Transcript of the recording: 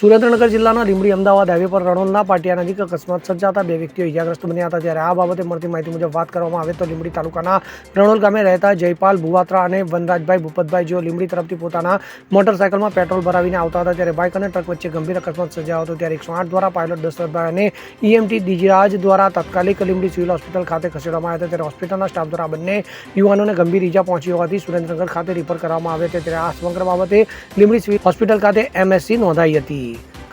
સુરેન્દ્રનગર જિલ્લાના લીંબડી અમદાવાદ હાઈવે પર રણોલના પાટિયા નજીક અકસ્માત સર્જાતા બે વ્યક્તિઓ ઇજાગ્રસ્ત બન્યા હતા. ત્યારે આ બાબતે મળતી માહિતી મુજબ વાત કરવામાં આવે તો લીંબડી તાલુકાના રણોલ ગામે રહેતા જયપાલ ભુવાત્રા અને વનરાજભાઈ ભૂપતભાઈ જેઓ લીંબડી તરફથી પોતાના મોટરસાયકલમાં પેટ્રોલ ભરાવીને આવતા હતા. ત્યારે બાઇક અને ટ્રક વચ્ચે ગંભીર અકસ્માત સર્જાયો હતો. ત્યારે એકસો આઠ દ્વારા પાયલોટ દશરથભાઈ અને ઈએમટી દિજરાજ દ્વારા તાત્કાલિક લીંબડી સિવિલ હોસ્પિટલ ખાતે ખસેડવામાં આવ્યા હતા. ત્યારે હોસ્પિટલના સ્ટાફ દ્વારા બંને યુવાનોને ગંભીર ઈજા પહોંચી હોવાથી સુરેન્દ્રનગર ખાતે રિફર કરવામાં આવ્યા હતા. ત્યારે આ સમગ્ર બાબતે લીંબડી સિવિલ હોસ્પિટલ ખાતે એમએસસી નોંધાઈ હતી.